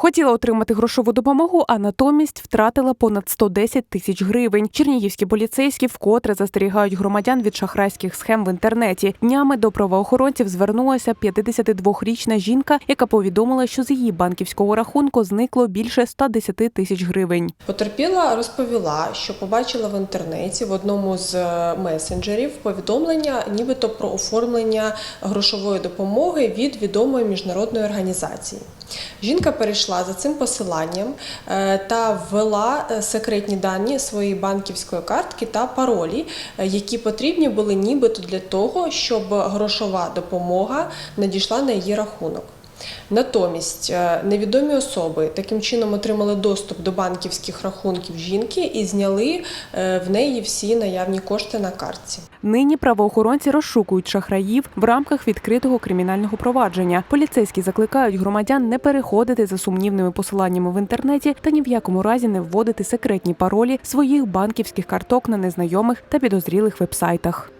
Хотіла отримати грошову допомогу, а натомість втратила понад 110 тисяч гривень. Чернігівські поліцейські вкотре застерігають громадян від шахрайських схем в інтернеті. Днями до правоохоронців звернулася 52-річна жінка, яка повідомила, що з її банківського рахунку зникло більше 110 тисяч гривень. Потерпіла розповіла, що побачила в інтернеті в одному з е, месенджерів повідомлення, нібито про оформлення грошової допомоги від відомої міжнародної організації. Жінка перейшла за цим посиланням е, та ввела е, секретні дані своєї банківської картки та паролі, е, які потрібні були нібито для того, щоб грошова допомога надійшла на її рахунок. Натомість е, невідомі особи таким чином отримали доступ до банківських рахунків жінки і зняли е, в неї всі наявні кошти на картці. Нині правоохоронці розшукують шахраїв в рамках відкритого кримінального провадження. Поліцейські закликають громадян не переходити за сумнівними посиланнями в інтернеті та ні в якому разі не вводити секретні паролі своїх банківських карток на незнайомих та підозрілих вебсайтах.